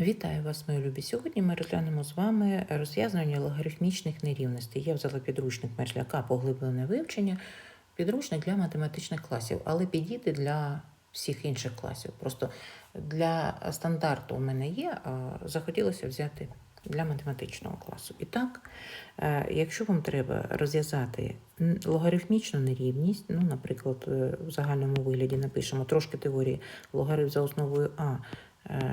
Вітаю вас, мої любі. Сьогодні ми розглянемо з вами розв'язування логарифмічних нерівностей. Я взяла підручник Мерзляка поглиблене вивчення, підручник для математичних класів, але підійде для всіх інших класів. Просто для стандарту у мене є, а захотілося взяти для математичного класу. І так, е, якщо вам треба розв'язати логарифмічну нерівність, ну, наприклад, е, в загальному вигляді напишемо трошки теорії логарифм за основою А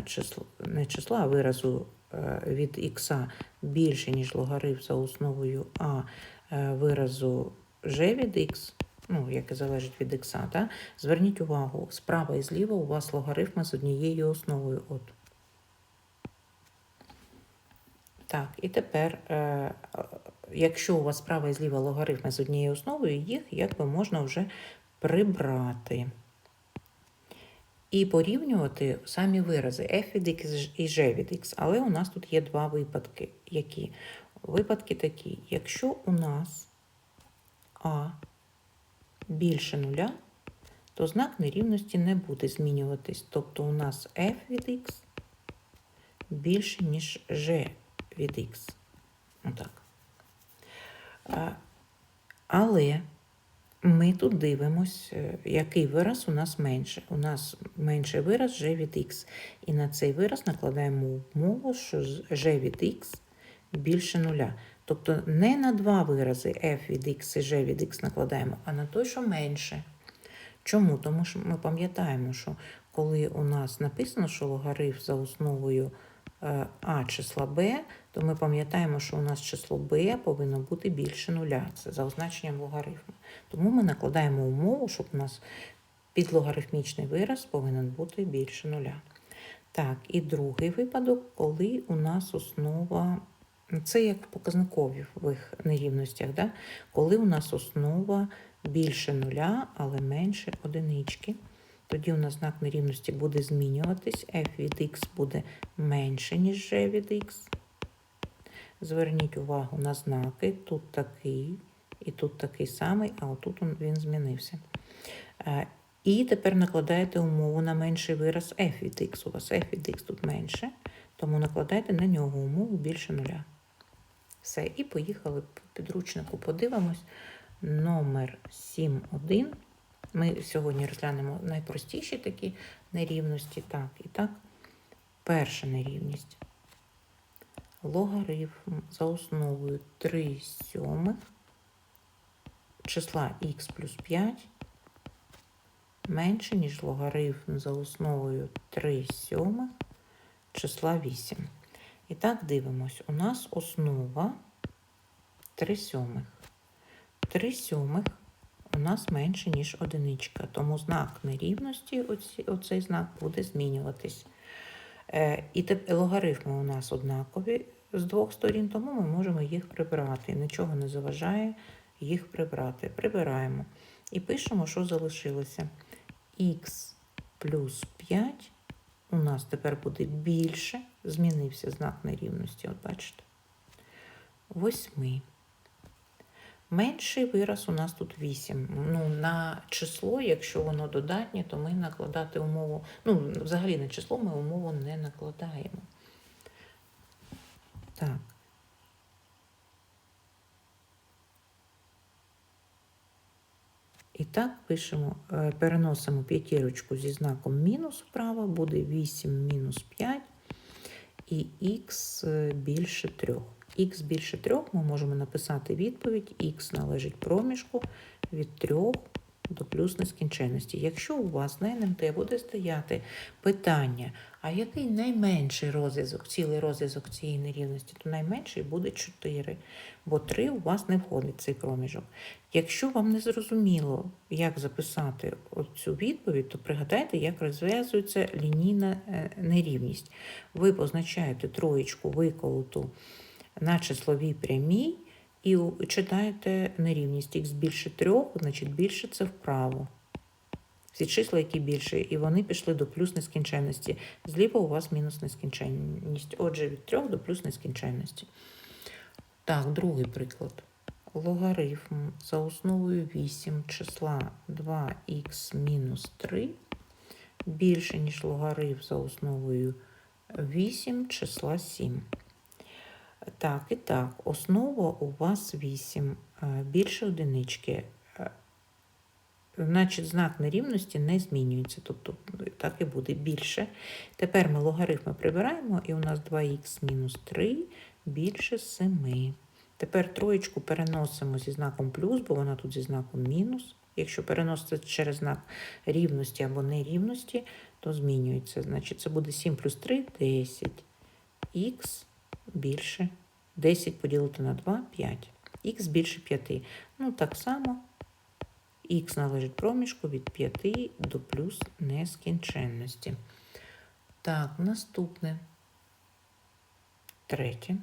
число, не числа, а виразу е, від х більше, ніж логарифм за основою А е, виразу g від х, ну, яке залежить від х, да? зверніть увагу, справа і зліва у вас логарифми з однією основою. От. Так, і тепер, е, е, якщо у вас справа і зліва логарифми з однією основою, їх якби можна вже прибрати. І порівнювати самі вирази f від x і g від x. Але у нас тут є два випадки. Які? Випадки такі. Якщо у нас а більше нуля, то знак нерівності не буде змінюватись. Тобто у нас f від x більше, ніж g від x. Отак. Але ми тут дивимось, е, який вираз у нас менше. У нас менший вираз g від x. І на цей вираз накладаємо умову, що g від x більше нуля. Тобто не на два вирази f від x і g від x накладаємо, а на той, що менше. Чому? Тому що ми пам'ятаємо, що коли у нас написано, що логарифм за основою а числа b, то ми пам'ятаємо, що у нас число b повинно бути більше нуля. Це за означенням логарифму. Тому ми накладаємо умову, щоб у нас підлогарифмічний вираз повинен бути більше нуля. Так, і другий випадок, коли у нас основа, це як в показникових нерівностях, да? коли у нас основа більше нуля, але менше одинички. Тоді у нас знак нерівності буде змінюватись, f від x буде менше, ніж g від x. Зверніть увагу на знаки. Тут такий, і тут такий самий, а отут він змінився. Е, І тепер накладаєте умову на менший вираз f від x. У вас f від x тут менше, тому накладайте на нього умову більше нуля. Все, і поїхали по підручнику. Подивимось. Номер 7.1. Ми сьогодні розглянемо найпростіші такі нерівності. Так, і так, перша нерівність. Логарифм за основою 3 сьомих числа х плюс 5 менше, ніж логарифм за основою 3 сьомих числа 8. І так дивимось. У нас основа 3 сьомих. 3 сьомих у нас менше, ніж одиничка. Тому знак нерівності, оцей знак буде змінюватись. Е, і теп- логарифми у нас однакові з двох сторін, тому ми можемо їх прибрати. Нічого не заважає їх прибрати. Прибираємо. І пишемо, що залишилося. х плюс 5 у нас тепер буде більше. Змінився знак нерівності, от бачите. Восьми. Менший вираз у нас тут 8. Ну, на число, якщо воно додатнє, то ми накладати умову. Ну, взагалі на число ми умову не накладаємо. Так. І так пишемо, е, переносимо п'ятірочку зі знаком мінус вправо, буде 8 мінус 5 і х більше 3. Х більше 3 ми можемо написати відповідь, х належить проміжку від 3 до плюс нескінченності. Якщо у вас на НМТ буде стояти питання, а який найменший розв'язок, цілий розв'язок цієї нерівності, то найменший буде 4, бо 3 у вас не входить в цей проміжок. Якщо вам не зрозуміло, як записати цю відповідь, то пригадайте, як розв'язується лінійна е, нерівність. Ви позначаєте троєчку виколоту на числовій прямій і читаєте нерівність х більше 3, значить більше це вправо. Всі числа, які більше, і вони пішли до плюс нескінченності. Зліва у вас мінус нескінченність. Отже, від 3 до плюс нескінченності. Так, другий приклад. Логарифм за основою 8 числа 2х мінус 3 більше, ніж логарифм за основою 8 числа 7. Так, і так, основа у вас 8, е, більше одинички. Е, Значить, знак нерівності не змінюється, тобто так і буде більше. Тепер ми логарифми прибираємо, і у нас 2х мінус 3 більше 7. Тепер троєчку переносимо зі знаком плюс, бо вона тут зі знаком мінус. Якщо переноситься через знак рівності або нерівності, то змінюється. Значить, це буде 7 плюс 3 10. Більше 10 поділити на 2 5. Х більше 5. Ну, так само х належить проміжку від 5 до плюс нескінченності. Так, наступне. Третє.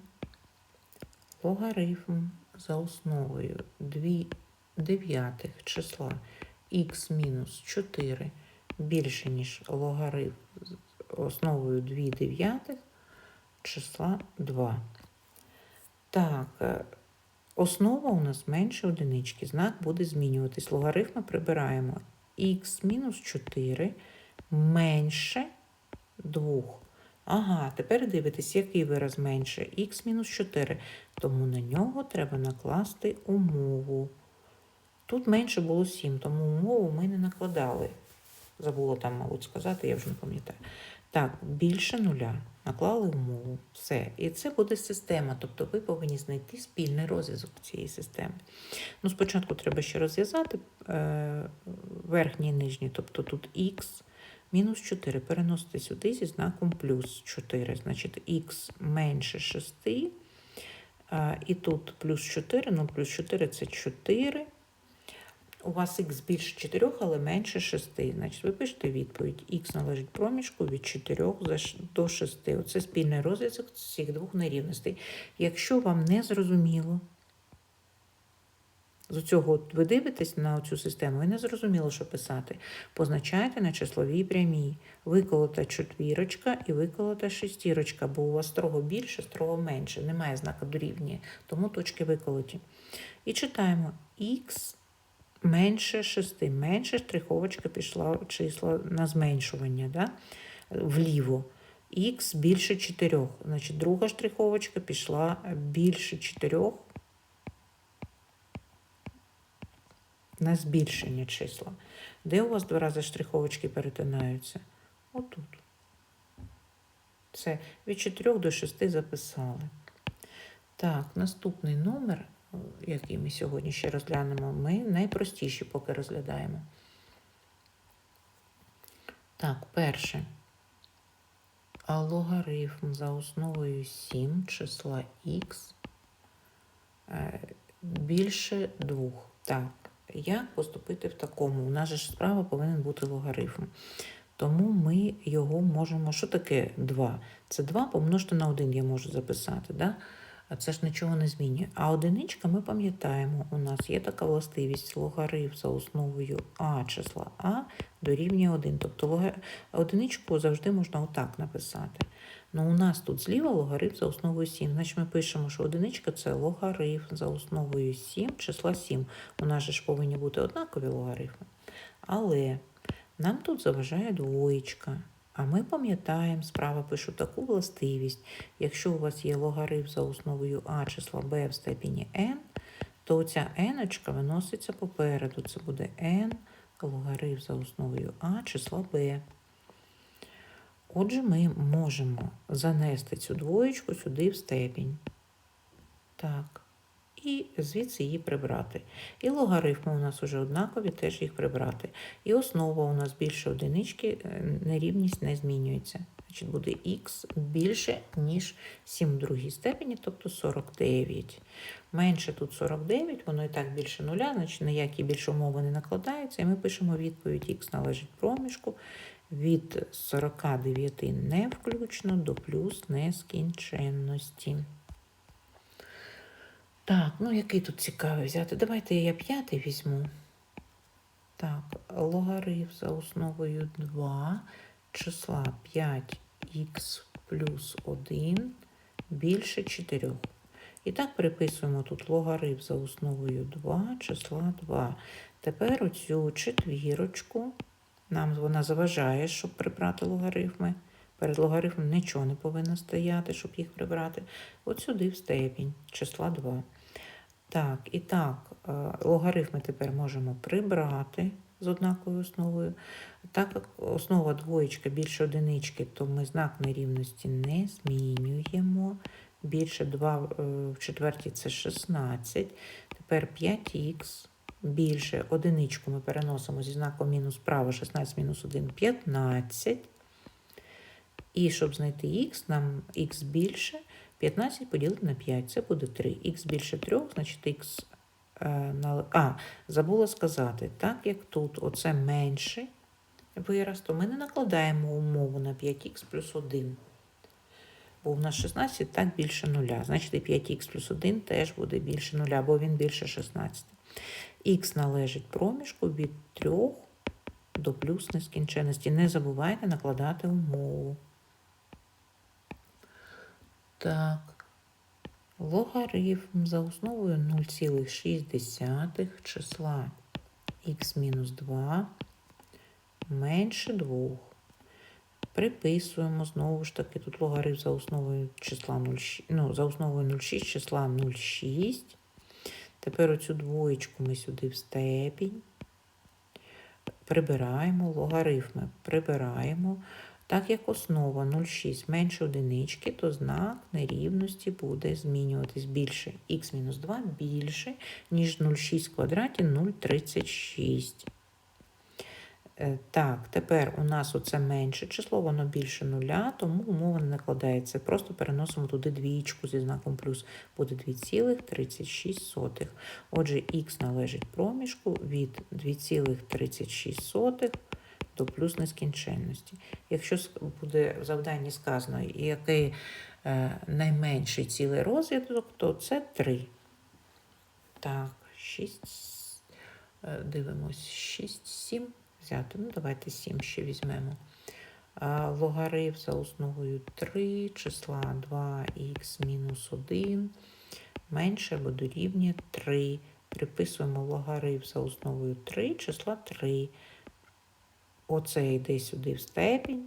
Логарифм за основою 2 дев'ятих числа х мінус 4 більше, ніж логарифм основою 2 дев'ятих числа 2. Так, е, основа у нас менше одинички. Знак буде змінюватись. Логарифми прибираємо х мінус 4 менше 2. Ага, тепер дивитесь, який вираз менше х мінус 4. Тому на нього треба накласти умову. Тут менше було 7, тому умову ми не накладали. Забула там, мабуть, сказати, я вже не пам'ятаю. Так, більше нуля. Наклали умову. Все. І це буде система. Тобто ви повинні знайти спільний розв'язок цієї системи. Ну, спочатку треба ще розв'язати е, верхній і нижній, тобто тут х мінус 4 переносити сюди зі знаком плюс 4. Значить, х менше 6. Е, і тут плюс 4, ну плюс 4 це 4. У вас х більше 4, але менше 6. Значить, ви пишете відповідь. Х належить проміжку від 4 до 6. Оце спільний розв'язок цих двох нерівностей. Якщо вам не зрозуміло, з цього ви дивитесь на цю систему і не зрозуміло, що писати. Позначайте на числовій прямій. Виколота четвірочка і виколота шестірочка, бо у вас строго більше, строго менше. Немає знака дорівнює, тому точки виколоті. І читаємо х менше 6. Менше штриховочка пішла числа на зменшування да? вліво. Х більше 4. Значить, друга штриховочка пішла більше 4 на збільшення числа. Де у вас два рази штриховочки перетинаються? Отут. Це від 4 до 6 записали. Так, наступний номер який ми сьогодні ще розглянемо, ми найпростіші поки розглядаємо. Так, перше. А логарифм за основою 7 числа х більше 2. Так, як поступити в такому? У нас ж справа повинен бути логарифм. Тому ми його можемо. Що таке 2? Це 2 помножити на 1 я можу записати. Да? А це ж нічого не змінює. А одиничка ми пам'ятаємо, у нас є така властивість логарифм за основою А числа А дорівнює 1. Тобто одиничку завжди можна отак написати. Ну, у нас тут зліва логарифм за основою 7. Значить, ми пишемо, що одиничка це логарифм за основою 7 числа 7. У нас же ж повинні бути однакові логарифми. Але нам тут заважає двоєчка. А ми пам'ятаємо, справа пишу таку властивість. Якщо у вас є логарифм за основою А числа b в степені n, то ця n виноситься попереду. Це буде n логарифм за основою А числа b. Отже, ми можемо занести цю двоєчку сюди в степінь. Так і звідси її прибрати. І логарифми у нас вже однакові, теж їх прибрати. І основа у нас більше одинички, е, нерівність не змінюється. Значить, буде х більше, ніж 7 в другій степені, тобто 49. Менше тут 49, воно і так більше нуля, значить ніякі більше умови не накладаються. І ми пишемо відповідь х належить проміжку від 49 не включно до плюс нескінченності. Так, ну який тут цікавий взяти? Давайте я п'ятий візьму. Так, логарифм за основою 2 числа 5х плюс 1 більше 4. І так приписуємо тут логарифм за основою 2 числа 2. Тепер оцю четвірочку, нам вона заважає, щоб прибрати логарифми. Перед логарифмом нічого не повинно стояти, щоб їх прибрати. От сюди в степінь числа 2. Так, і так, е, логарифми тепер можемо прибрати з однаковою основою. Так як основа двоєчка більше одинички, то ми знак нерівності не змінюємо. Більше 2 в четвертій це 16. Тепер 5х. Більше одиничку ми переносимо зі знаком мінус право 16 мінус 1 15. І щоб знайти х, нам х більше 15 поділити на 5, це буде 3. Х більше 3, значить х е, на... А, забула сказати, так як тут оце менший вираз, то ми не накладаємо умову на 5х плюс 1. Бо в нас 16 так більше нуля. Значить, і 5х плюс 1 теж буде більше нуля, бо він більше 16. Х належить проміжку від 3 до плюс нескінченності. Не забувайте накладати умову. Так. Логарифм за основою 0,6 числа х-2 менше 2. Приписуємо знову ж таки тут логарифм за основою числа 0,6, ну, за основою 0,6 числа 0,6. Тепер оцю двоєчку ми сюди в степінь. Прибираємо логарифми, прибираємо. Так як основа 0,6 менше одинички, то знак нерівності буде змінюватись більше. х-2 більше, ніж 0,6 в квадраті 0,36. Е, Так, тепер у нас оце менше число, воно більше нуля, тому умова не накладається. Просто переносимо туди двічку зі знаком плюс, буде 2,36. Отже, х належить проміжку від 2,36 до плюс нескінченності. Якщо буде в завданні сказано, який е, найменший цілий розв'язок, то це 3. Так, 6. Е, дивимось, 6, 7 взяти. Ну, давайте 7 ще візьмемо. Логарифм за основою 3, числа 2х мінус 1 менше або дорівнює 3. Приписуємо логарифм за основою 3, числа 3. Оце йде сюди в степінь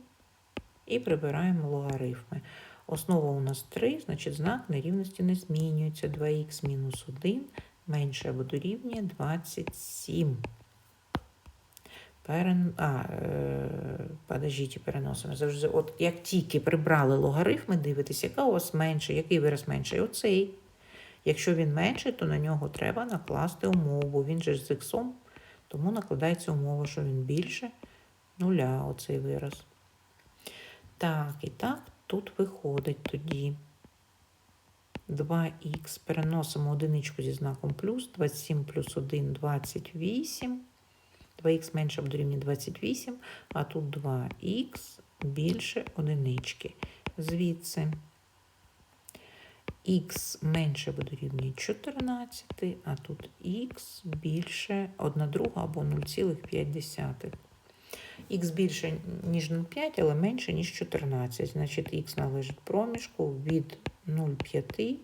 і прибираємо логарифми. Основа у нас 3, значить знак нерівності не змінюється. 2х мінус 1 менше або дорівнює 27. Перен... А, е... подождіть, переносимо. Завжди, от як тільки прибрали логарифми, дивитесь, яка у вас менше, який вираз менший? Оцей. Якщо він менший, то на нього треба накласти умову. Він же з іксом, тому накладається умова, що він більше нуля, оцей вираз. Так, і так, тут виходить тоді 2х. Переносимо одиничку зі знаком плюс, 27 плюс 1 28. 2х менше або дорівнює 28, а тут 2х більше одинички. Звідси х менше або дорівнює 14, а тут х більше 1 друга або 0,5. Х більше, ніж 0,5, але менше, ніж 14. Значить, х належить проміжку від 0,5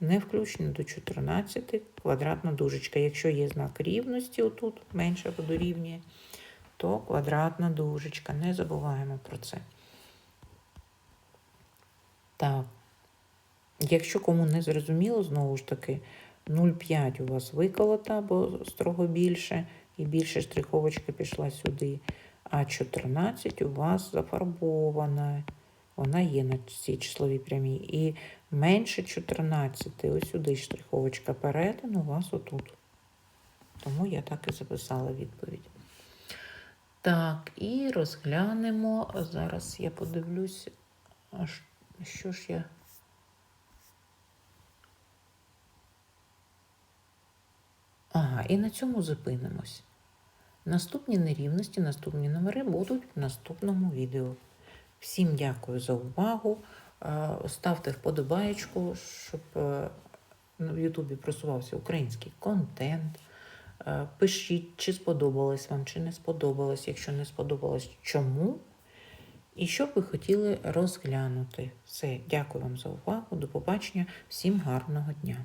не включено до 14 квадратна дужечка. Якщо є знак рівності, отут менше або дорівнює, то квадратна дужечка. Не забуваємо про це. Так. Якщо кому не зрозуміло, знову ж таки, 0,5 у вас виколота, бо строго більше, і більше штриховочка пішла сюди. А 14 у вас зафарбована. Вона є на цій числовій прямій. І менше 14. Ось сюди штриховочка перетину у вас отут. Тому я так і записала відповідь. Так, і розглянемо. Зараз я подивлюсь, що ж я. Ага, і на цьому зупинимось. Наступні нерівності, наступні номери будуть в наступному відео. Всім дякую за увагу. Е, Ставте вподобаєчку, щоб е, в Ютубі просувався український контент. Е, Пишіть, чи сподобалось вам, чи не сподобалось. Якщо не сподобалось, чому. І що б ви хотіли розглянути. Все, дякую вам за увагу. До побачення. Всім гарного дня.